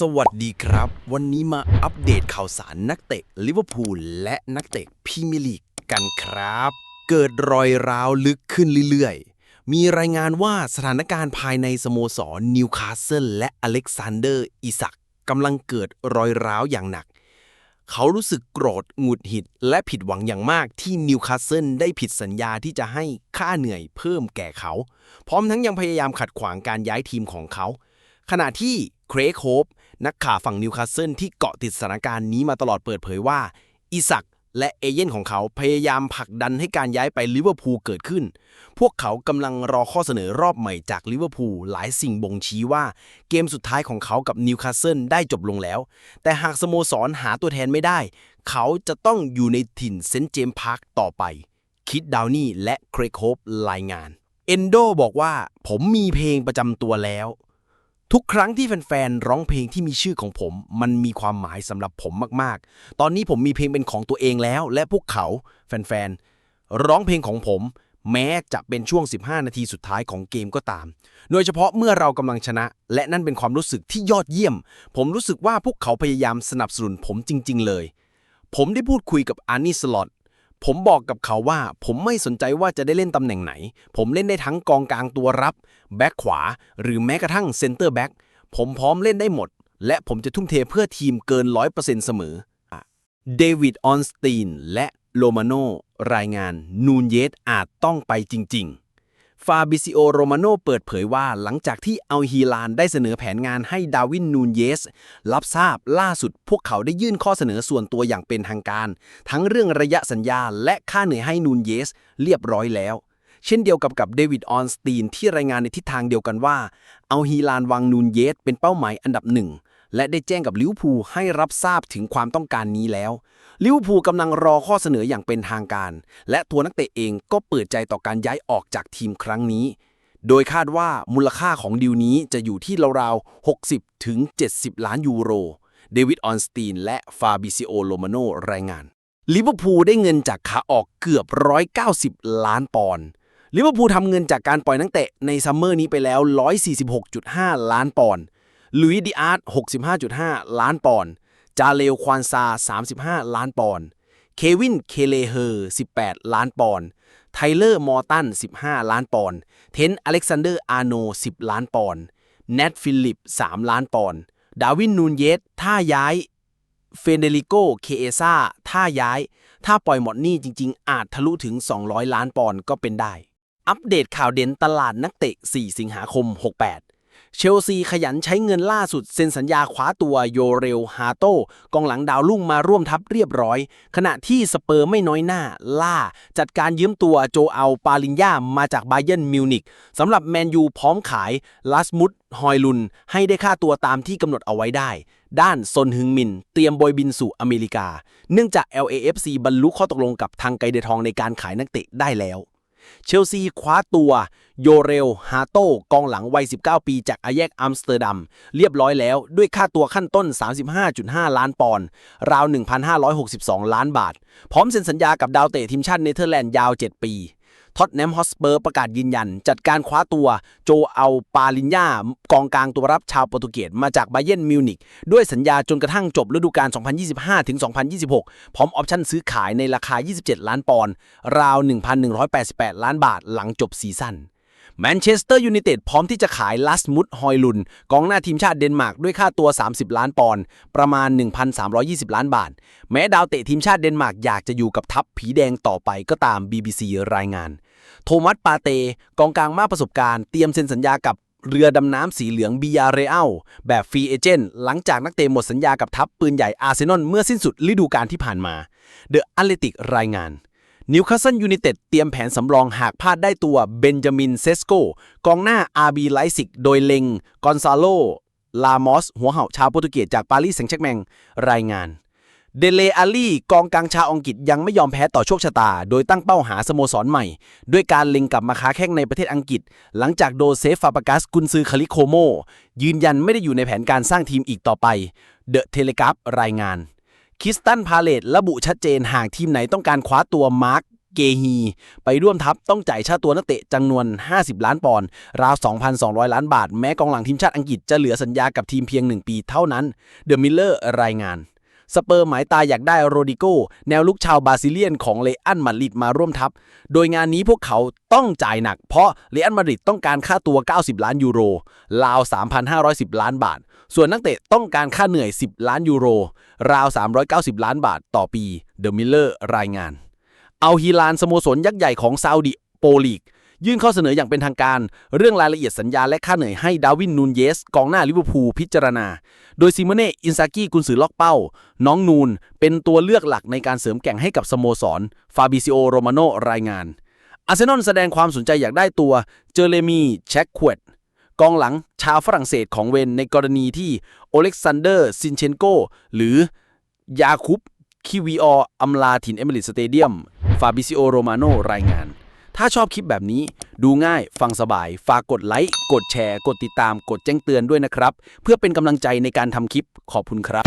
สวัสดีครับ วันนี้มาอัปเดตข่าวสารนักเตะลิเวอร์พูลและนักเตะพรีเมียร์ลีกกันครับ เกิดรอยร้าวลึกขึ้นเรื่อยๆ มีรายงานว่าสถานการณ์ภายในสโมสรนิวคาสเซิลและอเล็กซานเดอร์อิสักกำลังเกิดรอยร้าวอย่างหนัก เขารู้สึกโกรธหงุดหงิด และผิดหวังอย่างมากที่นิวคาสเซิลได้ผิดสัญญาที่จะให้ค่าเหนื่อยเพิ่มแก่เขา พร้อมทั้งยังพยายามขัดขวางการย้ายทีมของเขา ขณะที่เครกโฮป นักข่าวฝั่งนิวคาสเซิลที่เกาะติดสถานการณ์นี้มาตลอดเปิดเผยว่า อิสักและเอเย่นของเขาพยายามผลักดันให้การย้ายไปลิเวอร์พูลเกิดขึ้น พวกเขากำลังรอข้อเสนอรอบใหม่จากลิเวอร์พูลหลายสิ่งบ่งชี้ว่า เกมสุดท้ายของเขากับนิวคาสเซิลได้จบลงแล้ว แต่หากสโมสรหาตัวแทนไม่ได้ เขาจะต้องอยู่ในถิ่นเซนต์เจมส์พาร์คต่อไป คิดดาวนี่และเครกโฮปรายงาน เอนโดบอกว่า ผมมีเพลงประจำตัวแล้ว ทุกครั้งที่แฟนๆร้องเพลงที่มีชื่อของผม มันมีความหมายสำหรับผมมากๆ ตอนนี้ผมมีเพลงเป็นของตัวเองแล้ว และพวกเขาแฟนๆร้องเพลงของผม แม้จะเป็นช่วง 15 นาทีสุดท้ายของเกมก็ตาม โดยเฉพาะเมื่อเรากำลังชนะ และนั่นเป็นความรู้สึกที่ยอดเยี่ยม ผมรู้สึกว่าพวกเขาพยายามสนับสนุนผมจริง ๆ เลย ผมได้พูดคุยกับอานี่สลอต ผมบอกกับเขาว่าผมไม่สนใจว่าจะได้เล่นตำแหน่งไหน ผมเล่นได้ทั้งกองกลางตัวรับ แบ็คขวา หรือแม้กระทั่งเซนเตอร์แบ็คผมพร้อมเล่นได้หมด และผมจะทุ่มเทเพื่อทีมเกิน 100%เสมอเดวิดออนสตีนและโลมาโนรายงานนูนเยสอาจต้องไปจริง ๆ ฟาบิซิโอโรมาโนเปิดเผยว่าหลังจากที่อัลฮีลานได้เสนอแผนงานให้ดาวินนูนเยส รับทราบล่าสุดพวกเขาได้ยื่นข้อเสนอส่วนตัวอย่างเป็นทางการ ทั้งเรื่องระยะสัญญาและค่าเหนื่อยให้นูนเยส เรียบร้อยแล้ว เช่นเดียวกับกับเดวิดออนสตีนที่รายงานในทิศทางเดียวกันว่าเอาฮีลานวางนูนเยส เป็นเป้าหมายอันดับหนึ่งและได้แจ้งกับลิวพูให้รับทราบถึงความต้องการนี้แล้ว ลิเวอร์พูลกำลังรอข้อเสนออย่างเป็นทางการ และตัวนักเตะเองก็เปิดใจต่อการย้ายออกจากทีมครั้งนี้ โดยคาดว่ามูลค่าของดีลนี้จะอยู่ที่ราวๆ 60 ถึง 70 ล้านยูโร เดวิดออนสตีนและฟาบิซิโอโลมาโนรายงานลิเวอร์พูลได้เงินจากขาออกเกือบ 190 ล้านปอนด์ลิเวอร์พูลทำเงินจากการปล่อยนักเตะในซัมเมอร์นี้ไปแล้ว 146.5 ล้านปอนด์ลุยดิอาร์ต65.5 ล้านปอนด์ จาเลวควานซา 35 ล้านปอนด์ เควิน เคเลเฮอร์ 18 ล้านปอนด์ ไทเลอร์ มอร์ตัน 15 ล้านปอนด์ เทนอเล็กซานเดอร์ อาร์โน 10 ล้านปอนด์แนทฟิลิป 3 ล้านปอนด์ ดาวิน นูนเยสถ้าย้าย เฟเดริโก เคเอซาถ้าย้าย ถ้าปล่อยหมดหนี้จริง ๆ อาจทะลุถึง 200 ล้านปอนด์ก็เป็นได้ อัปเดตข่าวเด่นตลาดนักเตะ 4 สิงหาคม 68 เชลซีขยันใช้เงินล่าสุดเซ็นสัญญาคว้าตัวโยเรลฮาโตกองหลังดาวรุ่งมาร่วมทัพเรียบร้อย ขณะที่สเปอร์ไม่น้อยหน้าล่า จัดการยืมตัวโจเอาปาลินยามาจากไบเยนมิวนิกสำหรับแมนยูพร้อมขายลาสมุดฮอยลุน ให้ได้ค่าตัวตามที่กำหนดเอาไว้ได้ ด้านซนฮึงมิน เตรียมโบยบินสู่อเมริกา เนื่องจาก LAFC บรรลุข้อตกลงกับทางไกเดทองในการขายนักเตะได้แล้ว เชลซีคว้าตัวโยเรลฮาโต้กองหลังวัย 19 ปีจากอาแยกอัมสเตอร์ดัม เรียบร้อยแล้วด้วยค่าตัวขั้นต้น 35.5 ล้านปอนด์ราว 1,562 ล้านบาท พร้อมเซ็นสัญญากับดาวเตะทีมชาติเนเธอร์แลนด์ยาว 7 ปี ท็อตแนมฮอสเปอร์ประกาศยืนยัน จัดการคว้าตัวโจเอาปาลินยากองกลางตัวรับชาวโปรตุเกสมาจากไบเยนมิวนิกด้วยสัญญาจนกระทั่งจบฤดูกาล 2025-2026 พร้อมออปชั่นซื้อขายในราคา 27 ล้านปอนด์ราว 1,188 ล้านบาทหลังจบซีซั่น แมนเชสเตอร์ยูไนเต็ดพร้อมที่จะขายลัสมุดฮอยลุน กองหน้าทีมชาติเดนมาร์กด้วยค่าตัว 30 ล้านปอนด์ประมาณ 1,320 ล้านบาท แม้ดาวเตะทีมชาติเดนมาร์กอยากจะอยู่กับทัพผีแดงต่อไปก็ตาม BBC รายงาน โทมัสปาเต กองกลางมากประสบการณ์เตรียมเซ็นสัญญากับเรือดำน้ำสีเหลืองบียาเรอัลแบบฟรีเอเจนต์หลังจากนักเตะหมดสัญญากับทัพปืนใหญ่อาร์เซนอลเมื่อสิ้นสุดฤดูกาลที่ผ่านมาเดอะแอตเลติกรายงาน นิวคาสเซิลยูไนเต็ดเตรียมแผนสำรองหากพลาดได้ตัวเบนจามินเซสโกกองหน้าอาร์บีไลซิกโดยเล็งกอนซาโล ลามอส หัวเห่าชาวโปรตุเกสจากปารีสแซงต์แชร์กแมง รายงาน เดเลอาลี่กองกลางชาวอังกฤษยังไม่ยอมแพ้ต่อโชคชะตา โดยตั้งเป้าหาสโมสรใหม่ ด้วยการเล็งกลับมาค้าแข่งในประเทศอังกฤษ หลังจากโดเซฟฟาปากัสกุนซือคาริโคโม ยืนยันไม่ได้อยู่ในแผนการสร้างทีมอีกต่อไป เดอะเทเลกราฟรายงาน คิสตันพาเลตระบุชัดเจนหากทีมไหนต้องการคว้าตัวมาร์กเกฮี ไปร่วมทัพต้องจ่ายค่าตัวนักเตะจำนวน 50 ล้านปอนด์ราว 2,200 ล้านบาท แม้กองหลังทีมชาติอังกฤษจะเหลือสัญญากับทีมเพียง 1 ปีเท่านั้น เดอะมิลเลอร์รายงาน สเปอร์หมายตาอยากได้โรดิโกแนวลุกชาวบาซิเลียนของเลอันมาริดมาร่วมทัพ โดยงานนี้พวกเขาต้องจ่ายหนัก เพราะเลอันมาริดต้องการค่าตัว 90 ล้านยูโรราว 3,510 ล้านบาท ส่วนนักเตะต้องการค่าเหนื่อย 10 ล้านยูโรราว 390 ล้านบาทต่อปีเดอะมิลเลอร์รายงาน เอาฮิลานสโมสรยักษ์ใหญ่ของซาอุดิโปลีก ยื่นข้อเสนออย่างเป็นทางการ เรื่องรายละเอียดสัญญาและค่าเหนื่อยให้ดาวินนูนเยส กองหน้าลิเวอร์พูลพิจารณา โดยซิมเน่อินซากิกุนซือล็อกเป้า น้องนูนเป็นตัวเลือกหลักในการเสริมแก่งให้กับสโมสรฟาบิซิโอโรมาโนรายงานอาร์เซนอลแสดงความสนใจอยากได้ตัวเจอเรมีแช็คควดกองหลังชาวฝรั่งเศสของเวนในกรณีที่โอเล็กซานเดอร์ซินเชนโกหรือยาคุปคิวีอออำลาถิ่นเอมิริสเตเดียม ฟาบิซิโอ โรมาโน รายงาน ถ้าชอบคลิปแบบนี้ ดูง่ายฟังสบาย ฝากกดไลค์ กดแชร์ กดติดตาม กดแจ้งเตือนด้วยนะครับ เพื่อเป็นกำลังใจในการทำคลิปขอบคุณครับ